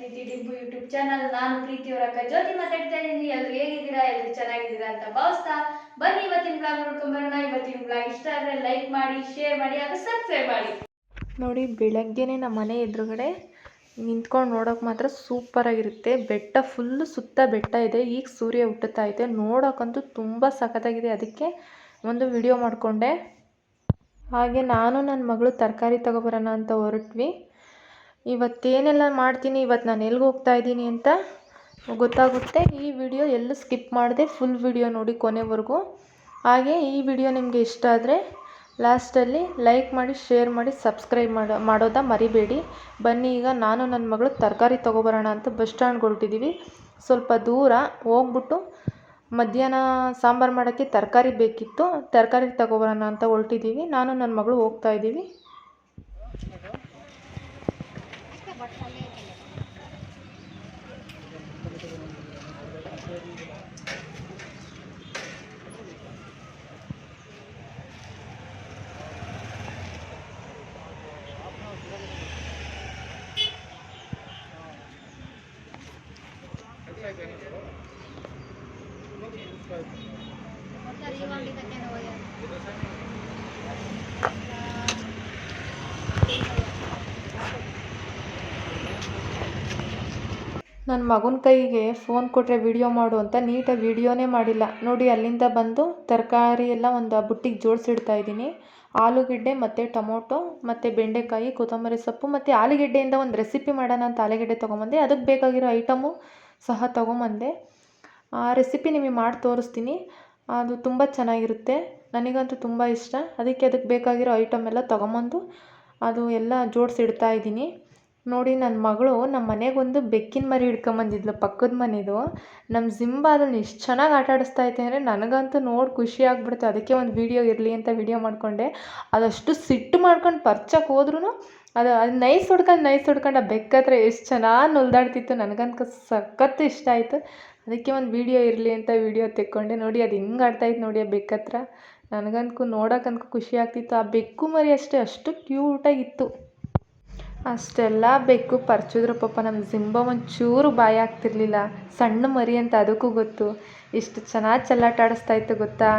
ಪ್ರೀತಿ Dimpu YouTube channel, ನಾನು ಪ್ರೀತಿ ಅವರ ಅಕ್ಕ ಜ್ಯೋತಿ ಮಾತಾಡ್ತಾ ಇದ್ದೀನಿ ಎಲ್ಲರೂ ಹೇಗಿದ್ದೀರಾ? ಎಲ್ಲರೂ ಚೆನ್ನಾಗಿದ್ದೀರಾ ಅಂತ ಭಾವಿಸ್ತಾ ಬನ್ನಿ ಇವತ್ತಿನ ಬ್ಲಾಗ್ ನೋಡ್ಕೊಂಬರೋಣ ಇವತ್ತಿನ ಬ್ಲಾಗ್ ಇಷ್ಟ ಆದರೆ ಲೈಕ್ ಮಾಡಿ ಶೇರ್ ಮಾಡಿ, ಹಾಗೂ ಸಬ್ಸ್ಕ್ರೈಬ್ ಮಾಡಿ. ನೋಡಿ, ಬೆಳಗ್ಗೆನೆ ನಮ್ಮ ಮನೆ ಎದುರುಗಡೆ ನಿಂತ್ಕೊಂಡು ನೋಡೋಕೆ ಮಾತ್ರ ಸೂಪರಾಗಿರುತ್ತೆ ಬೆಟ್ಟ ಫುಲ್ಲು ಸುತ್ತ ಬೆಟ್ಟ ಇದೆ. ಈಗ ಸೂರ್ಯ ಹುಟ್ಟುತ್ತಾ ಇದೆ. ನೋಡೋಕ್ಕಂತೂ ತುಂಬ ಸಖತ್ತಾಗಿದೆ. ಅದಕ್ಕೆ ಒಂದು ವಿಡಿಯೋ ಮಾಡಿಕೊಂಡೆ. ಹಾಗೆ ನಾನು ನನ್ನ ಮಗಳು ತರಕಾರಿ ತಗೊಬರೋಣ ಅಂತ ಹೊರಟ್ವಿ. ಇವತ್ತೇನೆಲ್ಲ ಮಾಡ್ತೀನಿ? ಇವತ್ತು ನಾನು ಎಲ್ಲಿಗೆ ಹೋಗ್ತಾ ಇದ್ದೀನಿ ಅಂತ ಗೊತ್ತಾಗುತ್ತೆ. ಈ ವಿಡಿಯೋ ಎಲ್ಲೂ ಸ್ಕಿಪ್ ಮಾಡದೆ ಫುಲ್ ವಿಡಿಯೋ ನೋಡಿ ಕೊನೆವರೆಗೂ. ಹಾಗೆ ಈ ವಿಡಿಯೋ ನಿಮಗೆ ಇಷ್ಟ ಆದರೆ ಲಾಸ್ಟಲ್ಲಿ ಲೈಕ್ ಮಾಡಿ, ಶೇರ್ ಮಾಡಿ, ಸಬ್ಸ್ಕ್ರೈಬ್ ಮಾಡೋ, ಮಾಡೋದ ಮರಿಬೇಡಿ. ಬನ್ನಿ, ಈಗ ನಾನು ನನ್ನ ಮಗಳು ತರಕಾರಿ ತೊಗೊಬರೋಣ ಅಂತ ಬಸ್ ಸ್ಟ್ಯಾಂಡ್ಗೆ ಹೊರಟಿದ್ದೀವಿ ಸ್ವಲ್ಪ ದೂರ ಹೋಗ್ಬಿಟ್ಟು ಮಧ್ಯಾಹ್ನ ಸಾಂಬಾರು ಮಾಡೋಕ್ಕೆ ತರಕಾರಿ ಬೇಕಿತ್ತು. ತರಕಾರಿ ತಗೊಬರೋಣ ಅಂತ ಹೊರಟಿದ್ದೀವಿ ನಾನು ನನ್ನ ಮಗಳು ಹೋಗ್ತಾ ಇದ್ದೀವಿ. ನನ್ನ ಮಗನ ಕೈಗೆ ಫೋನ್ ಕೊಟ್ಟರೆ ವಿಡಿಯೋ ಮಾಡು ಅಂತ ನೀಟಾಗಿ ವಿಡಿಯೋನೇ ಮಾಡಿಲ್ಲ. ನೋಡಿ, ಅಲ್ಲಿಂದ ಬಂದು ತರಕಾರಿ ಎಲ್ಲ ಒಂದು ಬುಟ್ಟಿಗೆ ಜೋಡಿಸಿಡ್ತಾ ಇದ್ದೀನಿ. ಆಲೂಗೆಡ್ಡೆ ಮತ್ತು ಟೊಮೊಟೊ ಮತ್ತು ಬೆಂಡೆಕಾಯಿ, ಕೊತ್ತಂಬರಿ ಸೊಪ್ಪು ಮತ್ತು ಆಲೂಗೆಡ್ಡೆಯಿಂದ ಒಂದು ರೆಸಿಪಿ ಮಾಡೋಣ ಅಂತ ಆಲೂಗೆಡ್ಡೆ ತೊಗೊಂಬಂದೆ. ಅದಕ್ಕೆ ಬೇಕಾಗಿರೋ ಐಟಮು ಸಹ ತೊಗೊಂಬಂದೆ. ಆ ರೆಸಿಪಿ ನಿಮಗೆ ಮಾಡಿ ತೋರಿಸ್ತೀನಿ. ಅದು ತುಂಬ ಚೆನ್ನಾಗಿರುತ್ತೆ. ನನಗಂತೂ ತುಂಬ ಇಷ್ಟ. ಅದಕ್ಕೆ ಅದಕ್ಕೆ ಬೇಕಾಗಿರೋ ಐಟಮ್ ಎಲ್ಲ ತಗೊಂಬಂದು ಅದು ಎಲ್ಲ ಜೋಡಿಸಿಡ್ತಾ ಇದ್ದೀನಿ. ನೋಡಿ ನನ್ನ ಮಗಳು ನಮ್ಮ ಮನೆಗೊಂದು ಬೆಕ್ಕಿನ ಮರಿ ಹಿಡ್ಕೊಂಬಂದಿದ್ಲು, ಪಕ್ಕದ ಮನೆಯದು ನಮ್ಮ ಜಿಂಬ ಅದನ್ನು ಎಷ್ಟು ಚೆನ್ನಾಗಿ ಆಟ ಆಡಿಸ್ತಾ ಐತೆ ಅಂದರೆ ನನಗಂತೂ ನೋಡಿ ಖುಷಿ ಆಗಿಬಿಡ್ತು ಅದಕ್ಕೆ ಒಂದು ವೀಡಿಯೋ ಇರಲಿ ಅಂತ ವೀಡಿಯೋ ಮಾಡಿಕೊಂಡೆ. ಅದಷ್ಟು ಸಿಟ್ಟು ಮಾಡ್ಕೊಂಡು ಪರ್ಚಕ್ಕೆ ಹೋದ್ರೂ ಅದು ಅದು ನೈಸ್ ಹೊಡ್ಕೊಂಡು ನೈಸ್ ಹೊಡ್ಕೊಂಡು ಆ ಬೆಕ್ಕ ಹತ್ರ ಎಷ್ಟು ಚೆನ್ನಾಗಿ ನೊಲ್ದಾಡ್ತಿತ್ತು. ನನಗಂತೂ ಸಖತ್ತು ಇಷ್ಟ ಆಯಿತು. ಅದಕ್ಕೆ ಒಂದು ವೀಡಿಯೋ ಇರಲಿ ಅಂತ ವೀಡಿಯೋ ತೆಕ್ಕೊಂಡೆ. ನೋಡಿ, ಅದು ಹೆಂಗೆ ಆಡ್ತಾಯಿತ್ತು ನೋಡಿ ಆ ಬೆಕ್ಕ ಹತ್ರ. ನನಗಂತೂ ನೋಡೋಕ್ಕಂತೂ ಖುಷಿ ಆಗ್ತಿತ್ತು. ಆ ಬೆಕ್ಕು ಮರಿ ಅಷ್ಟೇ, ಅಷ್ಟು ಕ್ಯೂಟಾಗಿತ್ತು ಅಷ್ಟೆಲ್ಲ ಬೆಕ್ಕು ಪರ್ಚಿದ್ರು ಪಾಪ ನಮ್ಮ ಜಿಂಬ ಒಂಚೂರು ಬಾಯಿ ಆಗ್ತಿರ್ಲಿಲ್ಲ. ಸಣ್ಣ ಮರಿ ಅಂತ ಅದಕ್ಕೂ ಗೊತ್ತು. ಎಷ್ಟು ಚೆನ್ನಾಗಿ ಚೆಲ್ಲಾಟ ಆಡಿಸ್ತಾ ಇತ್ತು ಗೊತ್ತಾ?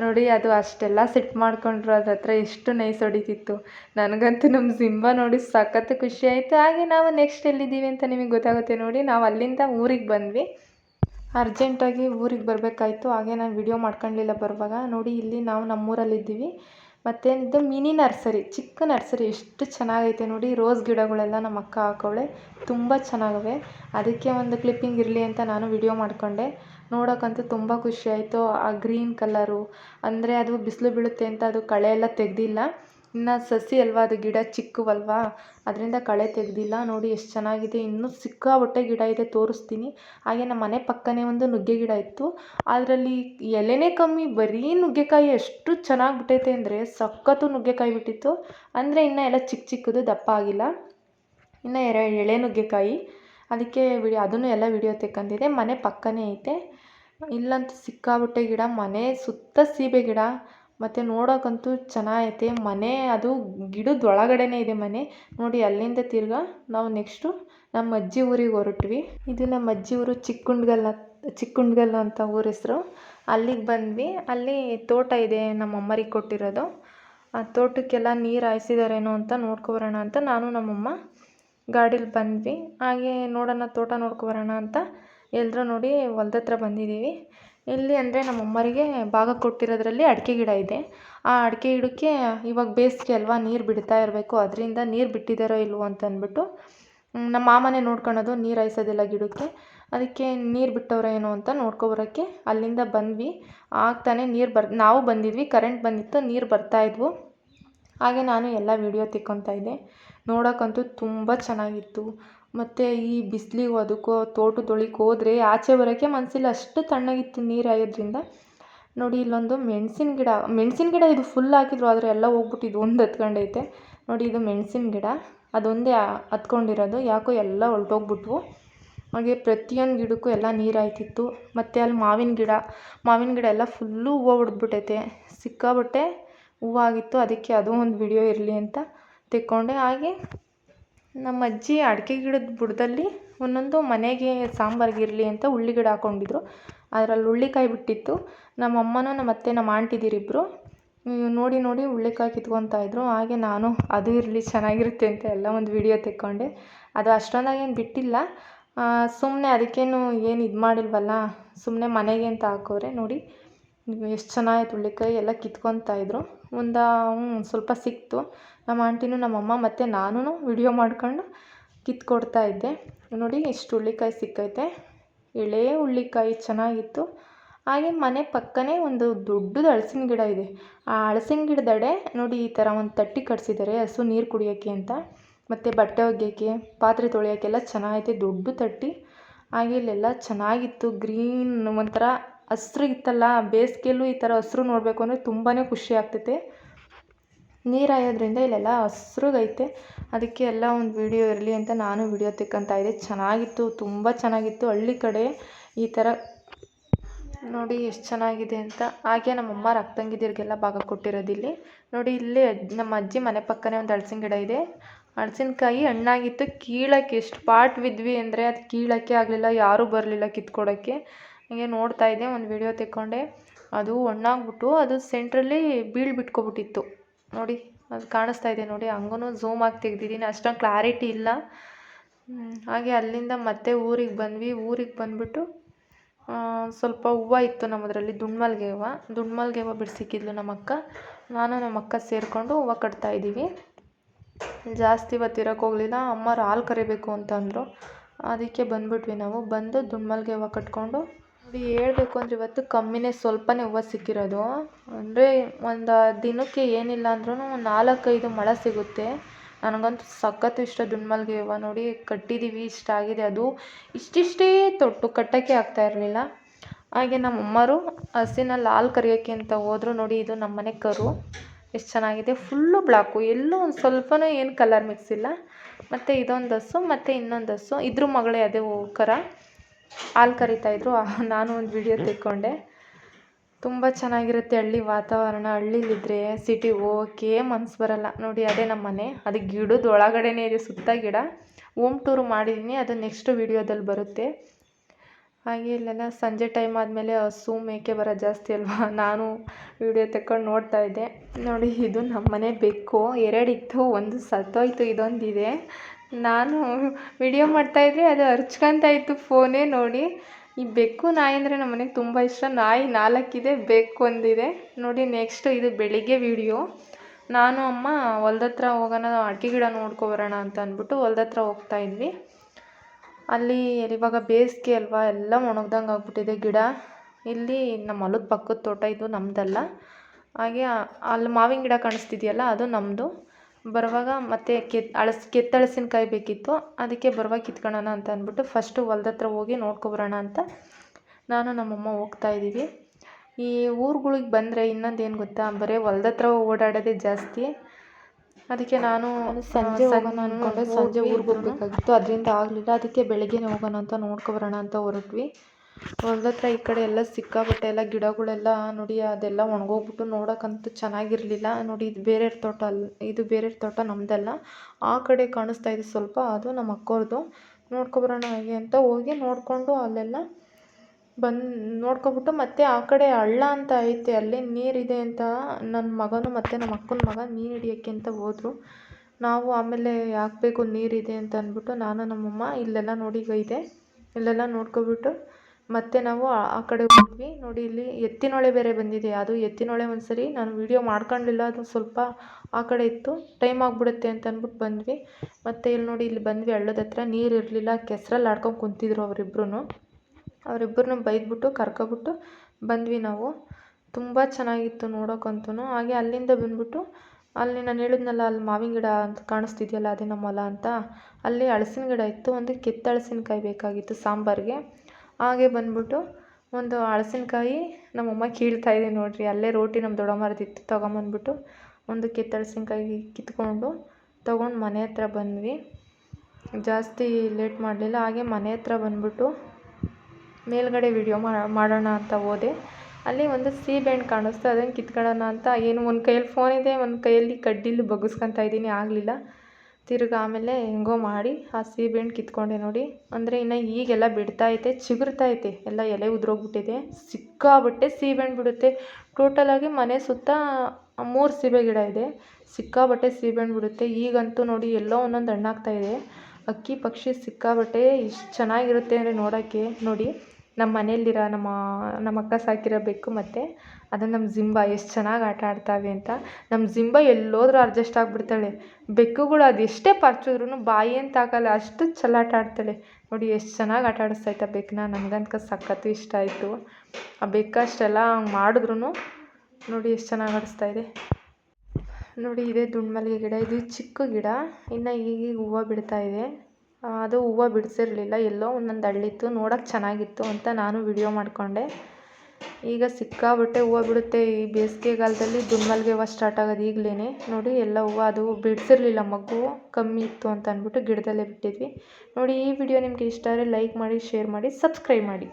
ನೋಡಿ, ಅದು ಅಷ್ಟೆಲ್ಲ ಸಿಟ್ಟು ಮಾಡಿಕೊಂಡ್ರು. ಅದ್ರ ಹತ್ರ ಎಷ್ಟು ನೈಸ್ ಹೊಡಿತಿತ್ತು. ನನಗಂತೂ ನಮ್ಮ ಜಿಂಬ ನೋಡಿ ಸಖತ್ತು ಖುಷಿ ಆಯಿತು. ಹಾಗೆ ನಾವು ನೆಕ್ಸ್ಟ್ ಎಲ್ಲಿದ್ದೀವಿ ಅಂತ ನಿಮಗೆ ಗೊತ್ತಾಗುತ್ತೆ ನೋಡಿ. ನಾವು ಅಲ್ಲಿಂದ ಊರಿಗೆ ಬಂದ್ವಿ. ಅರ್ಜೆಂಟಾಗಿ ಊರಿಗೆ ಬರಬೇಕಾಯ್ತು, ಹಾಗೆ ನಾನು ವಿಡಿಯೋ ಮಾಡ್ಕೊಳ್ಳಿಲ್ಲ ಬರುವಾಗ. ನೋಡಿ, ಇಲ್ಲಿ ನಾವು ನಮ್ಮೂರಲ್ಲಿದ್ದೀವಿ. ಮತ್ತೇನಿದ್ದು ಮಿನಿ ನರ್ಸರಿ, ಚಿಕ್ಕ ನರ್ಸರಿ. ಎಷ್ಟು ಚೆನ್ನಾಗೈತೆ ನೋಡಿ, ರೋಸ್ ಗಿಡಗಳೆಲ್ಲ ನಮ್ಮ ಅಕ್ಕ ಹಾಕವಳೆ ತುಂಬ ಚೆನ್ನಾಗವೆ. ಅದಕ್ಕೆ ಒಂದು ಕ್ಲಿಪ್ಪಿಂಗ್ ಇರಲಿ ಅಂತ ನಾನು ವಿಡಿಯೋ ಮಾಡಿಕೊಂಡೆ. ನೋಡೋಕ್ಕಂತೂ ತುಂಬ ಖುಷಿ ಆಯಿತು ಆ ಗ್ರೀನ್ ಕಲ್ಲರು ಅಂದರೆ ಅದು ಬಿಸಿಲು ಬೀಳುತ್ತೆ ಅಂತ ಅದು ಕಳೆ ಎಲ್ಲ ತೆಗೆದಿಲ್ಲ. ಇನ್ನು ಸಸಿ ಅಲ್ವಾ, ಅದು ಗಿಡ ಚಿಕ್ಕವಲ್ವಾ, ಅದರಿಂದ ಕಳೆ ತೆಗೆದಿಲ್ಲ, ನೋಡಿ ಎಷ್ಟು ಚೆನ್ನಾಗಿದೆ. ಇನ್ನೂ ಸಿಕ್ಕಾಪಟ್ಟೆ ಗಿಡ ಇದೆ, ತೋರಿಸ್ತೀನಿ. ಹಾಗೆ ನಮ್ಮ ಮನೆ ಪಕ್ಕನೇ ಒಂದು ನುಗ್ಗೆ ಗಿಡ ಇತ್ತು. ಅದರಲ್ಲಿ ಎಲೆನೇ ಕಮ್ಮಿ, ಬರೀ ನುಗ್ಗೆಕಾಯಿ ಎಷ್ಟು ಚೆನ್ನಾಗಿ ಬಿಟ್ಟೈತೆ ಅಂದರೆ ಸಖತ್ತು ನುಗ್ಗೆಕಾಯಿ ಬಿಟ್ಟಿತ್ತು. ಅಂದರೆ ಇನ್ನೂ ಎಲ್ಲ ಚಿಕ್ಕ ಚಿಕ್ಕದು, ದಪ್ಪ ಆಗಿಲ್ಲ. ಇನ್ನು ಎರೆ, ಎಳೆ ನುಗ್ಗೆಕಾಯಿ. ಅದಕ್ಕೆ ವಿಡಿ, ಅದನ್ನು ಎಲ್ಲ ವಿಡಿಯೋ ತೆಕ್ಕಂದಿದೆ ಮನೆ ಪಕ್ಕನೇ ಐತೆ. ಇಲ್ಲಂತೂ ಸಿಕ್ಕಾಪಟ್ಟೆ ಗಿಡ, ಮನೆ ಸುತ್ತ ಸೀಬೆ ಗಿಡ. ಮತ್ತು ನೋಡೋಕ್ಕಂತೂ ಚೆನ್ನಾಗೈತೆ. ಮನೆ ಅದು ಗಿಡದ ಒಳಗಡೆನೇ ಇದೆ ಮನೆ. ನೋಡಿ ಅಲ್ಲಿಂದ ತಿರ್ಗಾ ನಾವು ನೆಕ್ಸ್ಟು ನಮ್ಮ ಅಜ್ಜಿ ಊರಿಗೆ ಹೊರಟ್ವಿ. ಇದು ನಮ್ಮ ಅಜ್ಜಿ ಊರು ಚಿಕ್ಕುಂಡ್ಗಲ್ ಚಿಕ್ಕುಂಡ್ಗಲ್ ಅಂತ ಊರ ಹೆಸರು. ಅಲ್ಲಿಗೆ ಬಂದ್ವಿ. ಅಲ್ಲಿ ತೋಟ ಇದೆ ನಮ್ಮ ಅಮ್ಮರಿಗೆ ಕೊಟ್ಟಿರೋದು. ಆ ತೋಟಕ್ಕೆಲ್ಲ ನೀರು ಹಾಯ್ಸಿದಾರೇನೋ ಅಂತ ನೋಡ್ಕೊಬರೋಣ ಅಂತ ನಾನು ನಮ್ಮಮ್ಮ ಗಾಡೀಲಿ ಬಂದ್ವಿ. ಹಾಗೆ ನೋಡೋಣ, ತೋಟ ನೋಡ್ಕೊಬರೋಣ ಅಂತ ಎಲ್ಲರೂ ನೋಡಿ ಹೊಲ್ದ ಹತ್ರ ಬಂದಿದ್ದೀವಿ. ಇಲ್ಲಿ ಅಂದರೆ ನಮ್ಮ ಅಮ್ಮರಿಗೆ ಭಾಗ ಕೊಟ್ಟಿರೋದ್ರಲ್ಲಿ ಅಡಿಕೆ ಗಿಡ ಇದೆ. ಆ ಅಡಿಕೆ ಗಿಡಕ್ಕೆ ಇವಾಗ ಬೇಸಿಗೆ ಅಲ್ವಾ, ನೀರು ಬಿಡ್ತಾ ಇರಬೇಕು. ಅದರಿಂದ ನೀರು ಬಿಟ್ಟಿದ್ದಾರೋ ಇಲ್ವೋ ಅಂತ ಅಂದ್ಬಿಟ್ಟು ನಮ್ಮ ಮಾಮನೇ ನೋಡ್ಕೊಳೋದು ನೀರು ಹಾಯ್ಸೋದಿಲ್ಲ ಗಿಡಕ್ಕೆ. ಅದಕ್ಕೆ ನೀರು ಬಿಟ್ಟವ್ರೋ ಏನೋ ಅಂತ ನೋಡ್ಕೊಬರೋಕ್ಕೆ ಅಲ್ಲಿಂದ ಬಂದ್ವಿ. ಆಗ್ತಾನೆ ತಾನೇ ನೀರು ಬರ್, ನಾವು ಬಂದಿದ್ವಿ ಕರೆಂಟ್ ಬಂದಿತ್ತು, ನೀರು ಬರ್ತಾ ಬರ್ತಾಯಿದ್ವು ಹಾಗೆ ನಾನು ಎಲ್ಲ ವೀಡಿಯೋ ತೆಕ್ಕೊತಾ ಇದ್ದೆ. ನೋಡೋಕ್ಕಂತೂ ತುಂಬ ಚೆನ್ನಾಗಿತ್ತು. ಮತ್ತು ಈ ಬಿಸಿಲಿಗೂ ಅದಕ್ಕೂ ತೋಟದೊಳಗೆ ಹೋದ್ರೆ ಆಚೆ ಬರೋಕ್ಕೆ ಮನಸ್ಸಿಲ್ಲ ಅಷ್ಟು ತಣ್ಣಗಿತ್ತು ನೀರು ಹಾಯೋದ್ರಿಂದ ನೋಡಿ, ಇಲ್ಲೊಂದು ಮೆಣಸಿನ ಗಿಡ. ಮೆಣಸಿನ ಗಿಡ ಇದು ಫುಲ್ ಹಾಕಿದ್ರು, ಆದರೆ ಎಲ್ಲ ಹೋಗ್ಬಿಟ್ಟು ಇದು ಒಂದು ಹತ್ಕೊಂಡೈತೆ. ನೋಡಿ, ಇದು ಮೆಣಸಿನ ಗಿಡ. ಅದೊಂದೇ ಹತ್ಕೊಂಡಿರೋದು. ಯಾಕೋ ಎಲ್ಲ ಹೊರ್ಟೋಗ್ಬಿಟ್ವು ಹಾಗೆ ಪ್ರತಿಯೊಂದು ಗಿಡಕ್ಕೂ ಎಲ್ಲ ನೀರು ಹಾಯ್ತಿತ್ತು ಮತ್ತು ಅಲ್ಲಿ ಮಾವಿನ ಗಿಡ. ಮಾವಿನ ಗಿಡ ಎಲ್ಲ ಫುಲ್ಲು ಹೂವು ಬಿಡ್ಬಿಟ್ಟೈತೆ ಸಿಕ್ಕಾಪಟ್ಟೆ ಹೂವಾಗಿತ್ತು. ಅದಕ್ಕೆ ಅದು ಒಂದು ವಿಡಿಯೋ ಇರಲಿ ಅಂತ. ತೆಕ್ಕೊಂಡೆ. ಹಾಗೆ ನಮ್ಮ ಅಜ್ಜಿ ಅಡಿಕೆ ಗಿಡದ ಬುಡದಲ್ಲಿ ಒಂದೊಂದು ಮನೆಗೆ ಸಾಂಬಾರ್ಗೆ ಇರಲಿ ಅಂತ ಹುಳ್ಳಿ ಗಿಡ ಹಾಕ್ಕೊಂಡಿದ್ರು ಅದರಲ್ಲಿ ಹುಳ್ಳಿಕಾಯಿ ಬಿಟ್ಟಿತ್ತು. ನಮ್ಮ ಅಮ್ಮನೂ ನಮ್ಮ ಅತ್ತೆ, ನಮ್ಮ ಆಂಟಿದಿರಿಬ್ಬರು ನೋಡಿ ನೋಡಿ ಹುಳ್ಳಿಕಾಯಿ ಕಿತ್ಕೊತಾ ಇದ್ದರು ಹಾಗೆ ನಾನು ಅದು ಇರಲಿ, ಚೆನ್ನಾಗಿರುತ್ತೆ ಅಂತ ಎಲ್ಲ ಒಂದು ವಿಡಿಯೋ ತೆಕ್ಕೊಂಡೆ. ಅದು ಅಷ್ಟೊಂದಾಗೇನು ಬಿಟ್ಟಿಲ್ಲ. ಸುಮ್ಮನೆ ಅದಕ್ಕೇನು ಏನು ಇದು ಮಾಡಿಲ್ವಲ್ಲ ಸುಮ್ಮನೆ ಮನೆಗೆ ಅಂತ ಹಾಕೋರೆ ನೋಡಿ. ಎಷ್ಟು ಚೆನ್ನಾಗಿತ್ತು ಹುಳ್ಳಿಕಾಯಿ. ಎಲ್ಲ ಕಿತ್ಕೊತಾ ಇದ್ರು. ಒಂದು ಸ್ವಲ್ಪ ಸಿಕ್ತು. ನಮ್ಮ ಆಂಟಿನೂ ನಮ್ಮ ಅಮ್ಮ ಮತ್ತು ನಾನು ವಿಡಿಯೋ ಮಾಡ್ಕೊಂಡು ಕಿತ್ಕೊಡ್ತಾ ಇದ್ದೆ. ನೋಡಿ ಎಷ್ಟು ಹುಳ್ಳಿಕಾಯಿ ಸಿಕ್ಕೈತೆ. ಎಳೆ ಹುಳ್ಳಿಕಾಯಿ ಚೆನ್ನಾಗಿತ್ತು. ಹಾಗೆ ಮನೆ ಪಕ್ಕನೇ ಒಂದು ದೊಡ್ಡದು ಹಳಸಿನ ಗಿಡ ಇದೆ. ಆ ಹಳಸಿನ ಗಿಡದಡೆ ನೋಡಿ, ಈ ಥರ ಒಂದು ತಟ್ಟಿ ಕಟ್ಸಿದ್ದಾರೆ. ಹಸು ನೀರು ಕುಡಿಯೋಕ್ಕೆ ಅಂತ. ಮತ್ತು ಬಟ್ಟೆ ಒಗ್ಯೋಕ್ಕೆ, ಪಾತ್ರೆ ತೊಳೆಯೋಕ್ಕೆಲ್ಲ ಚೆನ್ನಾಗೈತೆ. ದೊಡ್ಡ ತಟ್ಟಿ. ಹಾಗೆ ಇಲ್ಲೆಲ್ಲ ಚೆನ್ನಾಗಿತ್ತು. ಗ್ರೀನ್ ಒಂಥರ ಹಸ್ರು ಇತ್ತಲ್ಲ, ಬೇಸಿಗೆಯಲ್ಲೂ ಈ ಥರ ಹಸ್ರು ನೋಡಬೇಕು ಅಂದರೆ ತುಂಬಾ ಖುಷಿ ಆಗ್ತೈತೆ. ನೀರು ಹಾಯೋದ್ರಿಂದ ಇಲ್ಲೆಲ್ಲ ಹಸ್ರುಗೈತೆ. ಅದಕ್ಕೆ ಎಲ್ಲ ಒಂದು ವಿಡಿಯೋ ಇರಲಿ ಅಂತ ನಾನು ವಿಡಿಯೋ ತೆಕ್ಕೊಂತ ಇದ್ದೆ. ಚೆನ್ನಾಗಿತ್ತು, ತುಂಬ ಚೆನ್ನಾಗಿತ್ತು. ಹಳ್ಳಿ ಕಡೆ ಈ ಥರ ನೋಡಿ ಎಷ್ಟು ಚೆನ್ನಾಗಿದೆ ಅಂತ. ಹಾಗೆ ನಮ್ಮ ಅಮ್ಮ ತಂಗಿದಿರಿಗೆಲ್ಲ ಭಾಗ ಕೊಟ್ಟಿರೋದು ಇಲ್ಲಿ ನೋಡಿ ಇಲ್ಲಿ ನಮ್ಮ ಅಜ್ಜಿ ಮನೆ ಪಕ್ಕನೇ ಒಂದು ಹಲಸಿನ ಗಿಡ ಇದೆ. ಹಲಸಿನಕಾಯಿ ಹಣ್ಣಾಗಿತ್ತು. ಕೀಳಕ್ಕೆ ಎಷ್ಟು ಪಾಟ್ ಬಿದ್ವಿ ಅಂದರೆ ಅದು ಕೀಳಕ್ಕೆ ಆಗಲಿಲ್ಲ, ಯಾರೂ ಬರಲಿಲ್ಲ ಕಿತ್ಕೊಡೋಕ್ಕೆ ಹಂಗೆ ನೋಡ್ತಾ ಇದ್ದೆ, ಒಂದು ವಿಡಿಯೋ ತೆಕ್ಕೊಂಡೆ. ಅದು ಹಣ್ಣಾಗ್ಬಿಟ್ಟು ಅದು ಸೆಂಟ್ರಲ್ಲಿ ಬೀಳು ಬಿಟ್ಕೊಬಿಟ್ಟಿತ್ತು ನೋಡಿ, ಅದು ಕಾಣಿಸ್ತಾ ಇದೆ ನೋಡಿ ಹಂಗೂ ಝೂಮ್ ಆಗಿ ತೆಗ್ದಿದ್ದೀನಿ, ಅಷ್ಟೊಂದು ಕ್ಲಾರಿಟಿ ಇಲ್ಲ. ಹಾಗೆ ಅಲ್ಲಿಂದ ಮತ್ತೆ ಊರಿಗೆ ಬಂದ್ವಿ. ಊರಿಗೆ ಬಂದುಬಿಟ್ಟು ಸ್ವಲ್ಪ ಹೂವು ಇತ್ತು ನಮ್ಮದರಲ್ಲಿ ದುಂಡ್ಮಲ್ಗೆ ಹೂವು. ದುಂಡ್ಮಲ್ಗೆ ಹೂವು ಬಿಡಿಸಿಕ್ಕಿದ್ಲು ನಮ್ಮ ಅಕ್ಕ ನಾನು ನಮ್ಮ ಅಕ್ಕ ಸೇರಿಕೊಂಡು ಹೂವು ಕಟ್ತಾ ಇದ್ದೀವಿ. ಜಾಸ್ತಿ ಇವತ್ತು ಇರೋಕ್ಕೆ ಹೋಗಲಿಲ್ಲ. ಅಮ್ಮವ್ರು ಹಾಲು ಕರಿಬೇಕು ಅಂತಂದರು. ಅದಕ್ಕೆ ಬಂದುಬಿಟ್ವಿ ನಾವು. ಬಂದು ದುಂಡ್ಮಲ್ಗೆ ಹೂವು ಕಟ್ಕೊಂಡು ನೋಡಿ ಹೇಳ್ಬೇಕು ಅಂದರೆ ಇವತ್ತು ಕಮ್ಮಿನೇ ಸ್ವಲ್ಪನೇ ಹೂವು ಸಿಕ್ಕಿರೋದು. ಅಂದರೆ ಒಂದು ದಿನಕ್ಕೆ ಏನಿಲ್ಲ ಅಂದ್ರೂ ಒಂದು ನಾಲ್ಕೈದು ಮೊಳ ಸಿಗುತ್ತೆ. ನನಗಂತೂ ಸಖತ್ತು ಇಷ್ಟ ದುಂಡ್ಮಲ್ಗೆ ಹೂವು. ನೋಡಿ ಕಟ್ಟಿದ್ದೀವಿ ಇಷ್ಟ ಆಗಿದೆ ಅದು. ಇಷ್ಟಿಷ್ಟೇ ತೊಟ್ಟು ಕಟ್ಟೋಕ್ಕೆ ಆಗ್ತಾ ಇರಲಿಲ್ಲ. ಹಾಗೆ ನಮ್ಮ ಅಮ್ಮರು ಹಸಿನಲ್ಲಿ ಹಾಲು ಕರಿಯೋಕ್ಕೆ ಅಂತ ಹೋದ್ರು. ನೋಡಿ, ಇದು ನಮ್ಮ ಮನೆ ಕರು. ಎಷ್ಟು ಚೆನ್ನಾಗಿದೆ. ಫುಲ್ಲು ಬ್ಲಾಕು ಎಲ್ಲೂ ಒಂದು ಸ್ವಲ್ಪನೂ ಏನು ಕಲರ್ ಮಿಕ್ಸ್ ಇಲ್ಲ. ಮತ್ತು ಇದೊಂದು ಹಸು, ಮತ್ತು ಇನ್ನೊಂದು ಹಸು. ಇದ್ರ ಮಗಳೇ ಅದೇ ಕರ. ಹಾಲು ಕರಿತಾಯಿದ್ರು ನಾನು ಒಂದು ವಿಡಿಯೋ ತೆಕ್ಕೊಂಡೆ. ತುಂಬ ಚೆನ್ನಾಗಿರುತ್ತೆ ಹಳ್ಳಿ ವಾತಾವರಣ. ಹಳ್ಳಿಲಿದ್ರೆ ಸಿಟಿ ಹೋಗೋಕ್ಕೇ ಮನ್ಸು ಬರಲ್ಲ. ನೋಡಿ, ಅದೇ ನಮ್ಮ ಮನೆ. ಅದು ಗಿಡದ ಒಳಗಡೆನೇ ಇದೆ, ಸುತ್ತ ಗಿಡ. ಓಮ್ ಟೂರು ಮಾಡಿದ್ದೀನಿ ಅದು ನೆಕ್ಸ್ಟ್ ವಿಡಿಯೋದಲ್ಲಿ ಬರುತ್ತೆ. ಹಾಗೆ ಇಲ್ಲೆಲ್ಲ ಸಂಜೆ ಟೈಮ್ ಆದಮೇಲೆ ಹಸು ಮೇಕೆ ಬರೋ ಜಾಸ್ತಿ ಅಲ್ವಾ? ನಾನು ವಿಡಿಯೋ ತೆಕ್ಕೊಂಡು ನೋಡ್ತಾ ಇದ್ದೆ. ನೋಡಿ, ಇದು ನಮ್ಮ ಮನೆ ಬೆಕ್ಕು. ಎರಡಿತ್ತು, ಒಂದು ಸತ್ತೋಯ್ತು, ಇದೊಂದಿದೆ. ನಾನು ವಿಡಿಯೋ ಮಾಡ್ತಾಯಿದ್ರೆ ಅದು ಹರ್ಚ್ಕೊಂತ ಇತ್ತು ಫೋನೇ ನೋಡಿ. ಈ ಬೆಕ್ಕು ನಾಯಿ ಅಂದರೆ ನಮ್ಮ ಮನೆಗೆ ತುಂಬ ಇಷ್ಟ. ನಾಯಿ ನಾಲ್ಕಿದೆ, ಬೆಕ್ಕು ಒಂದಿದೆ. ನೋಡಿ ನೆಕ್ಸ್ಟ್ ಇದು ಬೆಳಿಗ್ಗೆ ವಿಡಿಯೋ ನಾನು, ಅಮ್ಮ ಹೊಲ್ದ ಹತ್ರ ಹೋಗೋಣ, ಅಡಿಕೆ ಗಿಡ ನೋಡ್ಕೊಬರೋಣ ಅಂತ ಅಂದ್ಬಿಟ್ಟು ಹೊಲ್ದ ಹತ್ರ ಹೋಗ್ತಾ ಇದ್ವಿ. ಅಲ್ಲಿ ಇವಾಗ ಬೇಸಿಗೆ ಅಲ್ವಾ, ಎಲ್ಲ ಒಣಗ್ದಂಗೆ ಆಗ್ಬಿಟ್ಟಿದೆ ಗಿಡ. ಇಲ್ಲಿ ನಮ್ಮ ಹೊಲದ ಪಕ್ಕದ ತೋಟ ಇದು ನಮ್ಮದಲ್ಲ ಹಾಗೆ ಅಲ್ಲಿ ಮಾವಿನ ಗಿಡ ಕಾಣಿಸ್ತಿದೆಯಲ್ಲ, ಅದು ನಮ್ಮದು ಬರುವಾಗ ಮತ್ತೆ ಕೆತ್ ಅಳಸ್ ಕೆತ್ತಳಸಿನಕಾಯಿ ಬೇಕಿತ್ತು. ಅದಕ್ಕೆ ಬರುವಾಗ ಕಿತ್ಕೊಳ್ಳೋಣ ಅಂತ ಅಂದ್ಬಿಟ್ಟು ಫಸ್ಟು ಹೊಲ್ದ ಹತ್ರ ಹೋಗಿ ನೋಡ್ಕೊಬರೋಣ ಅಂತ ನಾನು ನಮ್ಮಮ್ಮ ಹೋಗ್ತಾ ಇದ್ದೀವಿ. ಈ ಊರುಗಳಿಗೆ ಬಂದರೆ ಇನ್ನೊಂದು ಏನು ಗೊತ್ತಾ? ಬರೀ ಹೊಲ್ದ ಹತ್ರ ಓಡಾಡೋದೇ ಜಾಸ್ತಿ. ಅದಕ್ಕೆ ನಾನು ಸಂಜೆ ಹೋಗೋಣ ಅಂದ್ಕೊಂಡೆ ಸಂಜೆ ಊರಿಗೆ ಹೋಗ್ಬೇಕಾಗಿತ್ತು. ಅದರಿಂದ ಆಗಲಿಲ್ಲ. ಅದಕ್ಕೆ ಬೆಳಗ್ಗೆನೇ ಹೋಗೋಣ ಅಂತ ನೋಡ್ಕೊಬರೋಣ ಅಂತ ಹೊರಟ್ವಿ. ಹೊಲ್ದ ಹತ್ರ ಈ ಕಡೆ ಎಲ್ಲ ಸಿಕ್ಕಾಪಟ್ಟೆ ಎಲ್ಲ ಗಿಡಗಳೆಲ್ಲ ನೋಡಿ ಅದೆಲ್ಲ ಒಣಗೋಗ್ಬಿಟ್ಟು ನೋಡೋಕ್ಕಂತೂ ಚೆನ್ನಾಗಿರಲಿಲ್ಲ. ನೋಡಿ ಇದು ಬೇರೆಯವ್ರ ತೋಟ ಅಲ್ಲ ಇದು ಬೇರೆಯವ್ರ ತೋಟ ನಮ್ಮದಲ್ಲ ಆ ಕಡೆ ಕಾಣಿಸ್ತಾ ಇದೆ ಸ್ವಲ್ಪ, ಅದು ನಮ್ಮ ಅಕ್ಕೋರ್ದು. ನೋಡ್ಕೊಬರೋಣ ಹಾಗೆ ಅಂತ ಹೋಗಿ ನೋಡಿಕೊಂಡು ಅಲ್ಲೆಲ್ಲ ಬಂದು, ನೋಡ್ಕೊಬಿಟ್ಟು ಮತ್ತೆ ಆ ಕಡೆ ಹಳ್ಳ ಅಂತ ಐತೆ, ಅಲ್ಲಿ ನೀರಿದೆ ಅಂತ ನನ್ನ ಮಗನು ಮತ್ತು ನಮ್ಮ ಅಕ್ಕನ ಮಗ ನೀರು ಹಿಡಿಯೋಕ್ಕೆ ಅಂತ ಹೋದರು. ನಾವು ಆಮೇಲೆ ಯಾಕೆ ಬೇಕು ನೀರಿದೆ ಅಂತ ಅಂದ್ಬಿಟ್ಟು ನಾನು ನಮ್ಮಮ್ಮ ಇಲ್ಲೆಲ್ಲ ನೋಡಿ ಇದೆ. ಇಲ್ಲೆಲ್ಲ ನೋಡ್ಕೊಬಿಟ್ಟು ಮತ್ತೆ ನಾವು ಆ ಕಡೆ ಹೋದ್ವಿ. ನೋಡಿ, ಇಲ್ಲಿ ಎತ್ತಿನೊಳೆ ಬೇರೆ ಬಂದಿದೆ. ಅದು ಎತ್ತಿನೊಳೆ ಒಂದು ಸರಿ ನಾನು ವೀಡಿಯೋ ಮಾಡ್ಕೊಂಡಿಲ್ಲ. ಅದು ಸ್ವಲ್ಪ ಆ ಕಡೆ ಇತ್ತು. ಟೈಮ್ ಆಗಿಬಿಡುತ್ತೆ ಅಂತ ಅಂದ್ಬಿಟ್ಟು ಬಂದ್ವಿ. ಮತ್ತು ಇಲ್ಲಿ ನೋಡಿ, ಇಲ್ಲಿ ಬಂದ್ವಿ. ಹಳ್ಳದ ಹತ್ರ ನೀರು ಇರಲಿಲ್ಲ. ಕೆಸರಲ್ಲಿ ಆಡ್ಕೊಂಡು ಕುಂತಿದ್ರು ಅವರಿಬ್ರು ಅವರಿಬ್ಬರನ್ನೂ ಬೈದ್ಬಿಟ್ಟು, ಕರ್ಕೊಬಿಟ್ಟು ಬಂದ್ವಿ ನಾವು. ತುಂಬ ಚೆನ್ನಾಗಿತ್ತು ನೋಡೋಕ್ಕಂತೂ ಹಾಗೆ ಅಲ್ಲಿಂದ ಬಂದ್ಬಿಟ್ಟು, ಅಲ್ಲಿ ನಾನು ಹೇಳಿದ್ನಲ್ಲ, ಅಲ್ಲಿ ಮಾವಿನ ಗಿಡ ಅಂತ ಕಾಣಿಸ್ತಿದೆಯಲ್ಲ, ಅದೇ ನಮ್ಮ ಹೊಲ ಅಂತ. ಅಲ್ಲಿ ಹಲಸಿನ ಗಿಡ ಇತ್ತು. ಒಂದು ಕಿತ್ತು ಹಲಸಿನ್ಕಾಯಿ ಬೇಕಾಗಿತ್ತು ಸಾಂಬಾರಿಗೆ. ಹಾಗೆ ಬಂದ್ಬಿಟ್ಟು ಒಂದು ಹಲ್ಸಿನ್ಕಾಯಿ ನಮ್ಮಮ್ಮ ಕೀಳ್ತಾ ಇದೆ ನೋಡಿರಿ. ಅಲ್ಲೇ ರೋಟಿ ನಮ್ಮ ದೊಡ್ಡಮ್ಮರದಿತ್ತು ತೊಗೊಂಬಂದ್ಬಿಟ್ಟು ಒಂದು ಕಿತ್ತು ಹಲ್ಸಿನ್ಕಾಯಿ ಕಿತ್ಕೊಂಡು ತೊಗೊಂಡು ಮನೆ ಹತ್ರ ಬಂದ್ವಿ. ಜಾಸ್ತಿ ಲೇಟ್ ಮಾಡಲಿಲ್ಲ. ಹಾಗೆ ಮನೆ ಹತ್ರ ಬಂದ್ಬಿಟ್ಟು ಮೇಲ್ಗಡೆ ವಿಡಿಯೋ ಮಾಡೋಣ ಅಂತ ಹೋದೆ. ಅಲ್ಲಿ ಒಂದು ಸೀಬೆಹಣ್ಣು ಕಾಣಿಸ್ತು ಅದನ್ನು ಕಿತ್ಕೊಳ್ಳೋಣ ಅಂತ. ಏನು, ಒಂದು ಕೈಯಲ್ಲಿ ಫೋನ್ ಇದೆ, ಒಂದು ಕೈಯಲ್ಲಿ ಕಡ್ಡಿಲಿ ಬಗ್ಗಿಸ್ಕೊತಾ ಇದ್ದೀನಿ. ಆಗಲಿಲ್ಲ. ತಿರ್ಗಿ ಆಮೇಲೆ ಹೆಂಗೋ ಮಾಡಿ ಆ ಸೀಬೆಹಣ್ಣು ಕಿತ್ಕೊಂಡೆ ನೋಡಿ. ಅಂದರೆ ಇನ್ನು ಈಗೆಲ್ಲ ಬಿಡ್ತೈತೆ ಚಿಗುರ್ತೈತೆ ಎಲ್ಲ ಎಲೆ ಉದುರೋಗ್ಬಿಟ್ಟಿದೆ. ಸಿಕ್ಕಾಪಟ್ಟೆ ಸೀಬೆಹಣ್ಣು ಬಿಡುತ್ತೆ. ಟೋಟಲಾಗಿ ಮನೆ ಸುತ್ತ ಮೂರು ಸೀಬೆ ಗಿಡ ಇದೆ. ಸಿಕ್ಕಾಪಟ್ಟೆ ಸೀಬೆಹಣ್ಣು ಬಿಡುತ್ತೆ. ಈಗಂತೂ ನೋಡಿ ಎಲ್ಲೋ ಒಂದೊಂದು ಹಣ್ಣಾಗ್ತಾ ಇದೆ. ಅಕ್ಕಿ ಪಕ್ಷಿ ಸಿಕ್ಕಾಬಟ್ಟೆ ಇಷ್ಟು ಚೆನ್ನಾಗಿರುತ್ತೆ ಅಂದರೆ ನೋಡೋಕ್ಕೆ. ನೋಡಿ. ನಮ್ಮ ಮನೆಯಲ್ಲಿರೋ ನಮ್ಮ ನಮ್ಮ ಅಕ್ಕ ಸಾಕಿರೋ ಬೆಕ್ಕು ಮತ್ತು ಅದು ನಮ್ಮ ಜಿಂಬ ಎಷ್ಟು ಚೆನ್ನಾಗಿ ಆಟ ಆಡ್ತಾವೆ ಅಂತ. ನಮ್ಮ ಜಿಂಬ ಎಲ್ಲೋದ್ರೂ ಅಡ್ಜಸ್ಟ್ ಆಗಿಬಿಡ್ತಾಳೆ. ಬೆಕ್ಕುಗಳು ಅದು ಎಷ್ಟೇ ಪರ್ಚಿದ್ರೂ ಬಾಯಿ ಅಂತ ಹಾಕಲ್ಲ ಅಷ್ಟು ಚೆಲ್ಲಾಟ ಆಡ್ತಾಳೆ. ನೋಡಿ ಎಷ್ಟು ಚೆನ್ನಾಗಿ ಆಟ ಆಡಿಸ್ತೈತೆ ಆ ಬೆಕ್ಕನ್ನ ನನಗಂತೂ ಸಖತ್ತು ಇಷ್ಟ ಆಯಿತು. ಆ ಬೆಕ್ಕು ಅಷ್ಟೆಲ್ಲ ಮಾಡಿದ್ರೂ ನೋಡಿ ಎಷ್ಟು ಚೆನ್ನಾಗಿ ಆಡಿಸ್ತಾ ಇದೆ. ನೋಡಿ ಇದೇ ದುಂಡು ಮಲ್ಲಿಗೆ ಗಿಡ. ಇದು ಚಿಕ್ಕ ಗಿಡ. ಇನ್ನು ಈಗೀಗ ಹೂವು ಬಿಡ್ತಾ ಇದೆ. ಅದು ಹೂವು ಬಿಡಿಸಿರ್ಲಿಲ್ಲ, ಎಲ್ಲೋ ಒಂದೊಂದು ಅರಳಿತ್ತು ನೋಡೋಕೆ ಚೆನ್ನಾಗಿತ್ತು ಅಂತ ನಾನು ವಿಡಿಯೋ ಮಾಡಿಕೊಂಡೆ. ಈಗ ಸಿಕ್ಕಾಬಟ್ಟೆ ಹೂವು ಬಿಡುತ್ತೆ. ಈ ಬೇಸಿಗೆಗಾಲದಲ್ಲಿ ದುಂಡು ಮಲ್ಲಿಗೆ ಹೂವು ಸ್ಟಾರ್ಟ್ ಆಗೋದು ಈಗಲೇ ನೋಡಿ, ಎಲ್ಲ ಹೂವು ಅದು ಬಿಡಿಸಿರ್ಲಿಲ್ಲ, ಮಗು ಕಮ್ಮಿ ಇತ್ತು ಅಂತ ಅಂದ್ಬಿಟ್ಟು ಗಿಡದಲ್ಲೇ ಬಿಟ್ಟಿದ್ವಿ. ನೋಡಿ, ಈ ವಿಡಿಯೋ ನಿಮಗೆ ಇಷ್ಟ ಆದರೆ ಲೈಕ್ ಮಾಡಿ ಶೇರ್ ಮಾಡಿ ಸಬ್ಸ್ಕ್ರೈಬ್ ಮಾಡಿ.